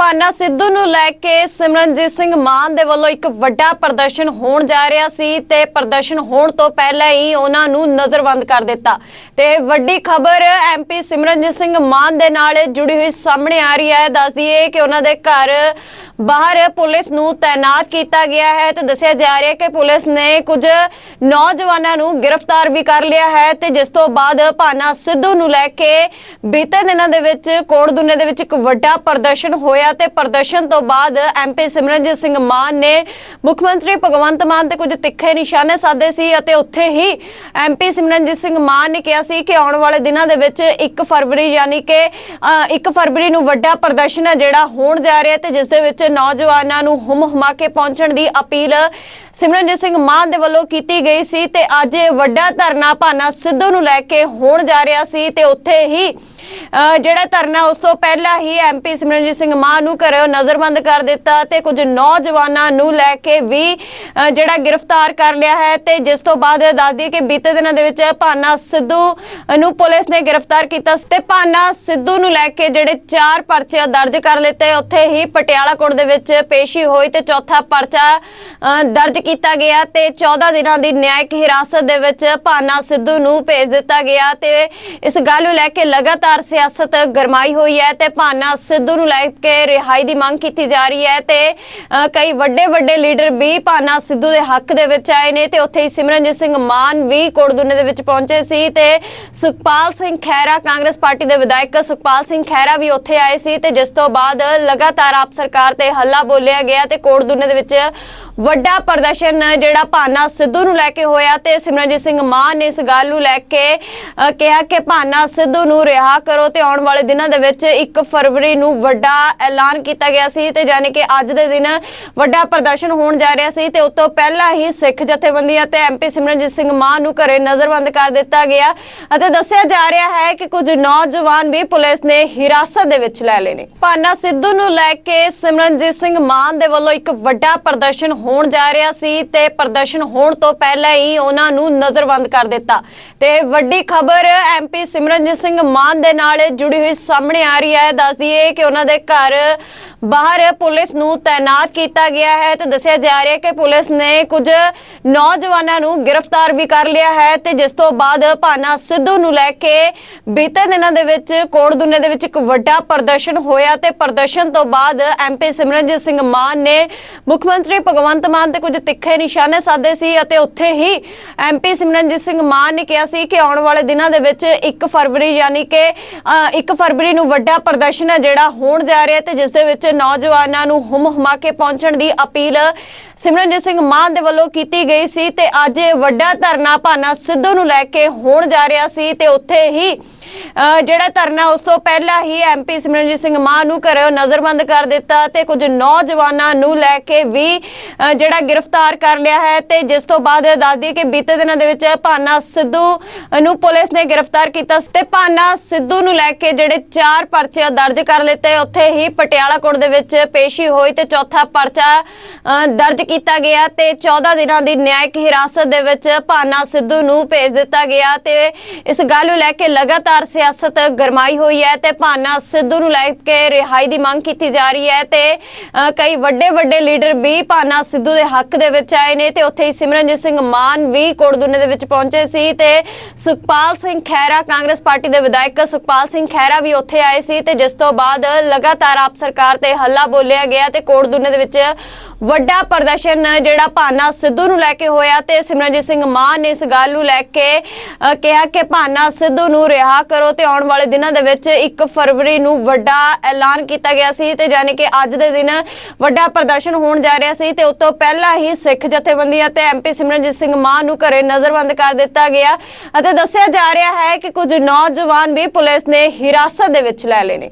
ਭਾਨਾ ਸਿੱਧੂ ਨੂੰ ਲੈ ਕੇ ਸਿਮਰਨਜੀਤ ਸਿੰਘ ਮਾਨ ਦੇ ਵੱਲੋਂ ਇੱਕ ਵੱਡਾ ਪ੍ਰਦਰਸ਼ਨ ਹੋਣ ਜਾ ਰਿਹਾ ਸੀ ਤੇ ਪ੍ਰਦਰਸ਼ਨ ਹੋਣ ਤੋਂ ਪਹਿਲਾਂ ਹੀ ਉਹਨਾਂ ਨੂੰ ਨਜ਼ਰਬੰਦ ਕਰ ਦਿੱਤਾ। ਤੇ ਵੱਡੀ ਖਬਰ ਐਮਪੀ ਸਿਮਰਨਜੀਤ ਸਿੰਘ ਮਾਨ ਦੇ ਨਾਲ ਜੁੜੀ ਹੋਈ ਸਾਹਮਣੇ ਆ ਰਹੀ ਹੈ। ਦੱਸ ਦਈਏ ਕਿ ਉਹਨਾਂ ਦੇ ਘਰ ਬਾਹਰ ਪੁਲਿਸ ਨੂੰ ਤਾਇਨਾਤ ਕੀਤਾ ਗਿਆ ਹੈ ਤੇ ਦੱਸਿਆ ਜਾ ਰਿਹਾ ਹੈ ਕਿ ਪੁਲਿਸ ਨੇ ਕੁਝ ਨੌਜਵਾਨਾਂ ਨੂੰ ਗ੍ਰਿਫਤਾਰ ਵੀ ਕਰ ਲਿਆ ਹੈ ਤੇ ਜਿਸ ਤੋਂ ਬਾਅਦ ਭਾਨਾ ਸਿੱਧੂ ਨੂੰ ਲੈ ਕੇ ਬੀਤੇ ਦਿਨਾਂ ਦੇ ਵਿੱਚ ਕੋਟ ਦੁਨੇ ਦੇ ਵਿੱਚ ਇੱਕ ਵੱਡਾ ਪ੍ਰਦਰਸ਼ਨ ਹੋਇਆ ਤੇ ਪ੍ਰਦਰਸ਼ਨ ਤੋਂ ਬਾਅਦ ਐਮਪੀ ਸਿਮਰਨਜੀਤ ਸਿੰਘ ਮਾਨ ਨੇ ਮੁੱਖ ਮੰਤਰੀ ਭਗਵੰਤ ਮਾਨ ਤੇ ਕੁਝ ਤਿੱਖੇ ਨਿਸ਼ਾਨੇ ਸਾਧੇ ਸੀ ਅਤੇ ਉੱਥੇ ਹੀ ਐਮਪੀ ਸਿਮਰਨਜੀਤ ਸਿੰਘ ਮਾਨ ਨੇ ਕਿਹਾ ਸੀ ਕਿ ਆਉਣ ਵਾਲੇ ਦਿਨਾਂ ਦੇ ਵਿੱਚ 1 ਫਰਵਰੀ ਯਾਨੀ ਕਿ 1 ਫਰਵਰੀ ਨੂੰ ਵੱਡਾ ਪ੍ਰਦਰਸ਼ਨ ਹੈ ਜਿਹੜਾ ਹੋਣ ਜਾ ਰਿਹਾ ਤੇ ਜਿਸ ਦੇ ਵਿੱਚ ਨੌਜਵਾਨਾਂ ਨੂੰ ਹੁਮ ਹੁਮਾ ਕੇ ਪਹੁੰਚਣ ਦੀ ਅਪੀਲ ਸਿਮਰਨਜੀਤ ਸਿੰਘ ਮਾਨ ਦੇ ਵੱਲੋਂ ਕੀਤੀ ਗਈ ਸੀ ਤੇ ਅੱਜ ਵੱਡਾ ਧਰਨਾ ਭਾਨਾ ਸਿੱਧੂ ਨੂੰ ਲੈ ਕੇ ਹੋਣ ਜਾ ਰਿਹਾ ਸੀ ਤੇ ਉੱਥੇ ਹੀ ਜਿਹੜਾ ਧਰਨਾ ਉਸ ਤੋਂ ਪਹਿਲਾਂ ਹੀ ਐਮਪੀ ਸਿਮਰਨਜੀਤ ਸਿੰਘ ਮਾਨ ਨੂੰ ਘਰੋਂ ਨਜ਼ਰਬੰਦ ਕਰ ਦਿੱਤਾ ਤੇ ਕੁਝ ਨੌਜਵਾਨਾਂ ਨੂੰ ਲੈ ਕੇ ਵੀ ਜਿਹੜਾ ਗ੍ਰਿਫਤਾਰ ਕਰ ਲਿਆ ਹੈ ਤੇ ਜਿਸ ਤੋਂ ਬਾਅਦ ਦੱਸਦੀ ਕਿ ਬੀਤੇ ਦਿਨਾਂ ਦੇ ਵਿੱਚ ਭਾਨਾ ਸਿੱਧੂ ਨੂੰ ਪੁਲਿਸ ਨੇ ਗ੍ਰਿਫਤਾਰ ਕੀਤਾ ਤੇ ਭਾਨਾ ਸਿੱਧੂ ਨੂੰ ਲੈ ਕੇ ਜਿਹੜੇ ਚਾਰ ਪਰਚੇ ਦਰਜ ਕਰ ਲਿੱਤੇ, ਉੱਥੇ ਹੀ ਪਟਿਆਲਾ ਕੋਰਟ ਦੇ ਵਿੱਚ ਪੇਸ਼ੀ ਹੋਈ ਤੇ ਚੌਥਾ ਪਰਚਾ ਦਰਜ ਕੀਤਾ ਗਿਆ ਤੇ 14 ਦਿਨਾਂ ਦੀ ਨਿਆਇਕ ਹਿਰਾਸਤ ਦੇ ਵਿੱਚ ਭਾਨਾ ਸਿੱਧੂ ਨੂੰ ਭੇਜ ਦਿੱਤਾ ਗਿਆ ਤੇ ਇਸ ਗੱਲ ਨੂੰ ਲੈ ਕੇ ਲਗਾਤਾਰ ਸਿਆਸਤ ਗਰਮਾਈ ਹੋਈ ਹੈ ਤੇ ਭਾਨਾ ਸਿੱਧੂ ਨੂੰ ਲੈ ਕੇ ਰਿਹਾਈ ਦੀ ਮੰਗ ਕੀਤੀ ਜਾ ਰਹੀ ਹੈ ਤੇ ਕਈ ਵੱਡੇ ਵੱਡੇ ਲੀਡਰ ਵੀ ਭਾਨਾ ਸਿੱਧੂ ਦੇ ਹੱਕ ਦੇ ਵਿੱਚ ਆਏ ਨੇ ਤੇ ਉੱਥੇ ਹੀ ਸਿਮਰਨਜੀਤ ਸਿੰਘ ਮਾਨ ਵੀ ਕੋਟਦੁਨੇ ਦੇ ਵਿੱਚ ਪਹੁੰਚੇ ਸੀ ਤੇ ਸੁਖਪਾਲ ਸਿੰਘ ਖਹਿਰਾ ਕਾਂਗਰਸ ਪਾਰਟੀ ਦੇ ਵਿਧਾਇਕ ਸੁਖਪਾਲ ਸਿੰਘ ਖਹਿਰਾ ਵੀ ਉੱਥੇ ਆਏ ਸੀ ਤੇ ਜਿਸ ਤੋਂ ਬਾਅਦ ਲਗਾਤਾਰ ਆਪ ਸਰਕਾਰ ਤੇ ਹੱਲਾ ਬੋਲਿਆ ਗਿਆ ਤੇ ਕੋਟਦੁਨੇ ਦੇ ਵਿੱਚ ਵੱਡਾ ਪ੍ਰਦਰਸ਼ਨ ਜਿਹੜਾ ਭਾਨਾ ਸਿੱਧੂ ਨੂੰ ਲੈ ਕੇ ਹੋਇਆ ਤੇ ਸਿਮਰਨਜੀਤ ਸਿੰਘ ਮਾਨ ਨੇ ਇਸ ਗੱਲ ਨੂੰ ਲੈ ਕੇ ਕਿਹਾ ਕਿ ਭਾਨਾ ਸਿੱਧੂ ਨੂੰ ਰਿਹਾ ਕਰੋ ਤੇ ਆਉਣ ਵਾਲੇ ਦਿਨਾਂ ਦੇ ਵਿੱਚ 1 ਫਰਵਰੀ ਨੂੰ ਵੱਡਾ ਐਲਾਨ ਕੀਤਾ ਗਿਆ ਸੀ ਤੇ ਯਾਨੀ ਕਿ ਅੱਜ ਦੇ ਦਿਨ ਵੱਡਾ ਪ੍ਰਦਰਸ਼ਨ ਹੋਣ ਜਾ ਰਿਹਾ ਸੀ ਤੇ ਉਸ ਤੋਂ ਪਹਿਲਾਂ ਹੀ ਸਿੱਖ ਜਥੇਬੰਦੀਆਂ ਤੇ ਐਮਪੀ ਸਿਮਰਨਜੀਤ ਸਿੰਘ ਮਾਨ ਨੂੰ ਘਰੇ ਨਜ਼ਰਬੰਦ ਕਰ ਦਿੱਤਾ ਗਿਆ ਅਤੇ ਦੱਸਿਆ ਜਾ ਰਿਹਾ ਹੈ ਕਿ ਕੁਝ ਨੌਜਵਾਨ ਵੀ ਪੁਲਿਸ ਨੇ ਹਿਰਾਸਤ ਦੇ ਵਿੱਚ ਲੈ ਲਏ ਨੇ। ਭਾਨਾ ਸਿੱਧੂ ਨੂੰ ਲੈ ਕੇ ਸਿਮਰਨਜੀਤ ਸਿੰਘ ਮਾਨ ਦੇ ਵੱਲੋਂ ਇੱਕ ਵੱਡਾ ਪ੍ਰਦਰਸ਼ਨ ਹੋਣ ਜਾ ਰਿਹਾ ਸੀ ਤੇ ਪ੍ਰਦਰਸ਼ਨ ਹੋਣ ਤੋਂ ਪਹਿਲਾਂ ਹੀ ਉਹਨਾਂ ਨੂੰ ਨਜ਼ਰਬੰਦ ਕਰ ਦਿੱਤਾ। ਤੇ ਵੱਡੀ ਖਬਰ ਐਮਪੀ ਸਿਮਰਨਜੀਤ ਸਿੰਘ ਮਾਨ ਦੇ ਨਾਲ ਜੁੜੀ ਹੋਈ ਸਾਹਮਣੇ ਆ ਰਹੀ ਹੈ। ਦੱਸ ਦਈਏ ਕਿ ਉਹਨਾਂ ਦੇ ਘਰ ਬਾਹਰ ਪੁਲਿਸ ਨੂੰ ਤਾਇਨਾਤ ਕੀਤਾ ਗਿਆ ਹੈ ਤੇ ਦੱਸਿਆ ਜਾ ਰਿਹਾ ਹੈ ਕਿ ਪੁਲਿਸ ਨੇ ਕੁਝ ਨੌਜਵਾਨਾਂ ਨੂੰ ਗ੍ਰਿਫਤਾਰ ਵੀ ਕਰ ਲਿਆ ਹੈ ਤੇ ਜਿਸ ਤੋਂ ਬਾਅਦ ਭਾਨਾ ਸਿੱਧੂ ਨੂੰ ਲੈ ਕੇ ਬੀਤੇ ਦਿਨਾਂ ਦੇ ਵਿੱਚ ਕੋਟ ਦੁਨੇ ਦੇ ਵਿੱਚ ਇੱਕ ਵੱਡਾ ਪ੍ਰਦਰਸ਼ਨ ਹੋਇਆ ਤੇ ਪ੍ਰਦਰਸ਼ਨ ਤੋਂ ਬਾਅਦ ਐਮਪੀ ਸਿਮਰਨਜੀਤ ਸਿੰਘ ਮਾਨ ਨੇ ਮੁੱਖ ਮੰਤਰੀ ਭਗਵੰਤ ਮਾਨ ਤੇ ਕੁਝ ਤਿੱਖੇ ਨਿਸ਼ਾਨੇ ਸਾਧੇ ਸੀ ਅਤੇ ਉੱਥੇ ਹੀ ਐਮਪੀ ਸਿਮਰਨਜੀਤ ਸਿੰਘ ਮਾਨ ਨੇ ਕਿਹਾ ਸੀ ਕਿ ਆਉਣ ਵਾਲੇ ਦਿਨਾਂ ਦੇ ਵਿੱਚ 1 ਫਰਵਰੀ ਯਾਨੀ ਕਿ 1 ਫਰਵਰੀ ਨੂੰ ਵੱਡਾ ਪ੍ਰਦਰਸ਼ਨ ਹੈ ਜਿਹੜਾ ਹੋਣ ਜਾ ਰਿਹਾ ਤੇ ਜਿਸ ਦੇ ਵਿੱਚ ਨੌਜਵਾਨਾਂ ਨੂੰ ਹੁਮ ਹੁਮਾ ਕੇ ਪਹੁੰਚਣ ਦੀ ਅਪੀਲ ਸਿਮਰਨਜੀਤ ਸਿੰਘ ਮਾਨ ਦੇ ਵੱਲੋਂ ਕੀਤੀ ਗਈ ਸੀ ਤੇ ਅੱਜ ਵੱਡਾ ਧਰਨਾ ਭਾਨਾ ਸਿੱਧੂ ਨੂੰ ਲੈ ਕੇ ਹੋਣ ਜਾ ਰਿਹਾ ਸੀ ਤੇ ਉੱਥੇ ਹੀ ਜਿਹੜਾ ਧਰਨਾ ਉਸ ਤੋਂ ਪਹਿਲਾਂ ਹੀ ਐਮਪੀ ਸਿਮਰਨਜੀਤ ਸਿੰਘ ਮਾਨ ਨੂੰ ਘਰੋਂ ਨਜ਼ਰਬੰਦ ਕਰ ਦਿੱਤਾ ਤੇ ਕੁਝ ਨੌਜਵਾਨਾਂ ਨੂੰ ਲੈ ਕੇ ਵੀ ਜਿਹੜਾ ਗ੍ਰਿਫਤਾਰ ਕਰ ਲਿਆ ਹੈ ਤੇ ਜਿਸ ਤੋਂ ਬਾਅਦ ਦੱਸਦੀ ਕਿ ਬੀਤੇ ਦਿਨਾਂ ਦੇ ਵਿੱਚ ਭਾਨਾ ਸਿੱਧੂ ਨੂੰ ਪੁਲਿਸ ਨੇ ਗ੍ਰਿਫਤਾਰ ਕੀਤਾ ਤੇ ਭਾਨਾ ਸਿੱਧੂ ਨੂੰ ਲੈ ਕੇ ਜਿਹੜੇ ਚਾਰ ਪਰਚੇ ਦਰਜ ਕਰ ਲਿੱਤੇ ਉੱਥੇ ਹੀ ਪਟਿਆਲਾ ਕੋਰਟ ਦੇ ਵਿੱਚ ਪੇਸ਼ੀ ਹੋਈ ਤੇ ਚੌਥਾ ਪਰਚਾ ਅ, ਦਰਜ ਕੀਤਾ ਗਿਆ ਤੇ 14 ਦਿਨਾਂ ਦੀ ਨਿਆਇਕ ਹਿਰਾਸਤ ਦੇ ਵਿੱਚ ਭਾਨਾ ਸਿੱਧੂ ਨੂੰ ਭੇਜ ਦਿੱਤਾ ਗਿਆ ਤੇ ਇਸ ਗੱਲ ਨੂੰ ਲੈ ਕੇ ਲਗਾਤਾਰ ਸਿਆਸਤ ਗਰਮਾਈ ਹੋਈ ਹੈ ਤੇ ਭਾਨਾ ਸਿੱਧੂ ਨੂੰ ਲੈ ਕੇ ਰਿਹਾਈ ਦੀ ਮੰਗ ਕੀਤੀ ਜਾ ਰਹੀ ਹੈ ਤੇ ਕਈ ਵੱਡੇ ਵੱਡੇ ਲੀਡਰ ਵੀ ਭਾਨਾ ਸਿੱਧੂ ਦੇ ਹੱਕ ਦੇ ਵਿੱਚ ਆਏ ਨੇ ਤੇ ਉੱਥੇ ਹੀ ਸਿਮਰਨਜੀਤ ਸਿੰਘ ਮਾਨ ਵੀ ਕੋਟਦੁਨੇ ਦੇ ਵਿੱਚ ਪਹੁੰਚੇ ਸੀ ਤੇ ਸੁਖਪਾਲ ਸਿੰਘ ਖਹਿਰਾ ਕਾਂਗਰਸ ਪਾਰਟੀ ਦੇ ਵਿਧਾਇਕ ਸੁਖਪਾਲ ਸਿੰਘ ਖਹਿਰਾ ਵੀ ਉੱਥੇ ਆਏ ਸੀ ਤੇ ਜਿਸ ਤੋਂ ਬਾਅਦ ਲਗਾਤਾਰ ਆਪ ਸਰਕਾਰ ਤੇ ਹੱਲਾ ਬੋਲਿਆ ਗਿਆ ਤੇ ਕੋਟਦੁਨੇ ਦੇ ਵਿੱਚ ਵੱਡਾ ਪ੍ਰਦਰਸ਼ਨ ਜਿਹੜਾ ਭਾਨਾ ਸਿੱਧੂ ਨੂੰ ਲੈ ਕੇ ਹੋਇਆ ਤੇ ਸਿਮਰਨਜੀਤ ਸਿੰਘ ਮਾਨ ਨੇ ਇਸ ਗੱਲ ਨੂੰ ਲੈ ਕੇ ਕਿਹਾ ਕਿ ਭਾਨਾ ਸਿੱਧੂ ਨੂੰ ਰਿਹਾ ਕਰੋ ਤੇ ਆਉਣ ਵਾਲੇ ਦਿਨਾਂ ਦੇ ਵਿੱਚ 1 ਫਰਵਰੀ ਨੂੰ ਵੱਡਾ ਐਲਾਨ ਕੀਤਾ ਗਿਆ ਸੀ ਤੇ ਯਾਨੀ ਕਿ ਅੱਜ ਦੇ ਦਿਨ ਵੱਡਾ ਪ੍ਰਦਰਸ਼ਨ ਹੋਣ ਜਾ ਰਿਹਾ ਸੀ ਤੇ ਉਸ ਤੋਂ ਪਹਿਲਾਂ ਹੀ ਸਿੱਖ ਜਥੇਬੰਦੀਆਂ ਤੇ ਐਮਪੀ ਸਿਮਰਨਜੀਤ ਸਿੰਘ ਮਾਨ ਨੂੰ ਘਰੇ ਨਜ਼ਰਬੰਦ ਕਰ ਦਿੱਤਾ ਗਿਆ ਅਤੇ ਦੱਸਿਆ ਜਾ ਰਿਹਾ ਹੈ ਕਿ ਕੁਝ ਨੌਜਵਾਨ ਵੀ ਪੁਲਿਸ ਨੇ ਹਿਰਾਸਤ ਦੇ ਵਿੱਚ ਲੈ ਲਏ ਨੇ।